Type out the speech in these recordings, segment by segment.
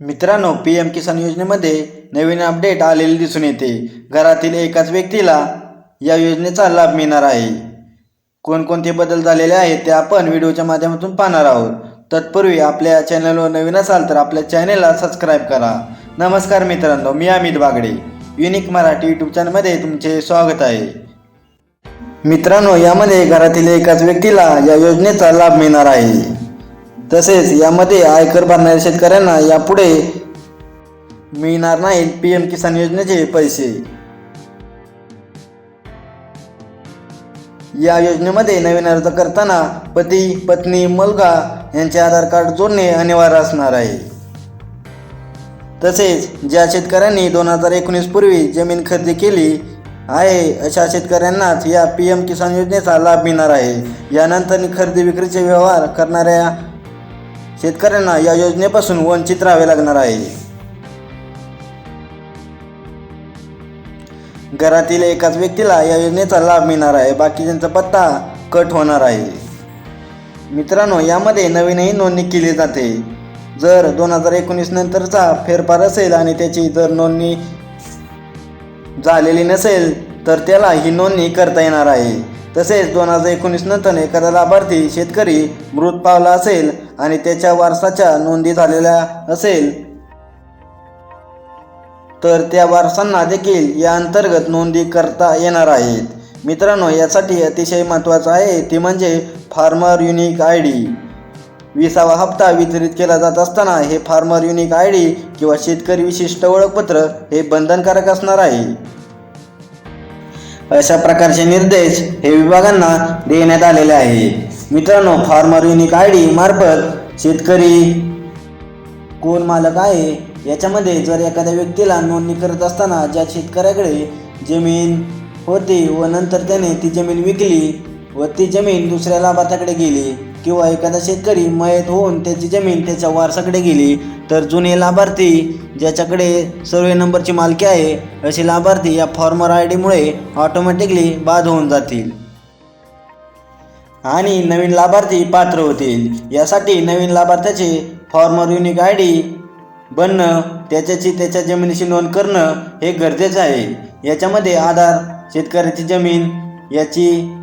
मित्रांनो P M किसान योजनेमध्ये नवीन update आलेले दिसून येते. घरातील एकाच व्यक्तीला या योजनेचा लाभ मिळणार आहे. कोणकोणते बदल झालेले आहेत ते आपण व्हिडिओच्या माध्यमातून पाहणार आहोत. तत्पूर्वी आपल्या चॅनलवर नवीन असाल तर आपल्या चॅनलला सबस्क्राईब करा. नमस्कार मित्रांनो मी अमित बागडे. युनिक मराठी यूट्यूब चॅनलमध्ये तुमचे स्वागत आहे. मित्रांनो यामध्ये घरातील एकाच व्यक्तीला या योजनेचा लाभ मिळणार आहे. तसेच यामध्ये आयकर भरणाऱ्या शेतकऱ्यांना यापुढे मिळणार नाहीत पी एम किसान योजनेचे पैसे. या योजनेमध्ये नवीन अर्ज करताना पती पत्नी मुलगा यांचे आधार कार्ड जोडणे अनिवार्य असणार आहे. तसेच ज्या शेतकऱ्यांनी दोन हजार एकोणीस पूर्वी जमीन खरेदी केली आहे अशा शेतकऱ्यांनाच या पी एम किसान योजनेचा लाभ मिळणार आहे. यानंतर खरेदी विक्रीचे व्यवहार करणाऱ्या शेतकऱ्यांना या योजनेपासून वंचित राहावे लागणार आहे. घरातील एकाच व्यक्तीला या योजनेचा लाभ मिळणार आहे. बाकीच्यांचा पत्ता कट होणार आहे. मित्रांनो यामध्ये नवीनही नोंदणी केली जाते. जर दोन हजार एकोणीस नंतरचा फेरफार असेल आणि त्याची जर नोंदणी झालेली नसेल तर त्याला ही नोंदणी करता येणार आहे. तसेच दोन हजार एकोणीस नंतर एखादा लाभार्थी शेतकरी मृत पावला असेल आणि त्याच्या वारसाच्या नोंदी झालेल्या असेल. तर त्या वारसांना देखील या अंतर्गत नोंदी करता येणार आहेत. मित्रांनो यासाठी अतिशय महत्त्वाचं आहे ती म्हणजे फार्मर युनिक आय डी. विसावा हप्ता वितरित केला जात असताना हे फार्मर युनिक आय डी किंवा शेतकरी विशिष्ट ओळखपत्र हे बंधनकारक असणार आहे. अशा प्रकारचे निर्देश हे विभागांना देण्यात आलेले आहे. मित्रांनो फार्मर युनिक आय डी मार्फत शेतकरी कोण मालक आहे याच्यामध्ये जर एखाद्या व्यक्तीला नोंदणी करत असताना ज्या शेतकऱ्याकडे जमीन होती व नंतर त्याने ती जमीन विकली व ती जमीन दुसऱ्या लाभार्थ्याकडे गेली किंवा एखादा शेतकरी मयत होऊन त्याची जमीन त्याच्या वारसाकडे गेली तर जुने लाभार्थी ज्याच्याकडे सर्वे नंबरची मालकी आहे असे लाभार्थी या फॉर्मर आय डीमुळे ऑटोमॅटिकली बाद होऊन जातील. आणि नवीन लाभार्थी पात्र होतील. यासाठी नवीन लाभार्थ्याचे फॉर्मर युनिक आय डी बनणं त्याच्याची त्याच्या जमिनीची नोंद करणं हे गरजेचं आहे. याच्यामध्ये आधार शेतकऱ्याची जमीन याची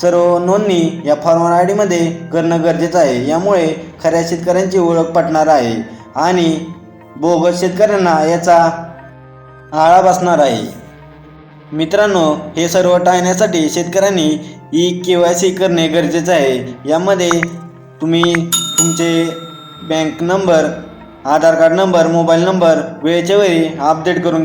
सर्व नोंदणी या फॉर्मर आय डीमध्ये करणं गरजेचं आहे. यामुळे खऱ्या शेतकऱ्यांची ओळख पटणार आहे. आणि बोगस शेतकऱ्यांना याचा आळा बसणार आहे. मित्रांनो हे सर्व टाळण्यासाठी शेतकऱ्यांनी ई के वाय सी करणे गरजेचं आहे. यामध्ये तुम्ही तुमचे bank number Aadhaar card number mobile number वेळच्या वेळी अपडेट करून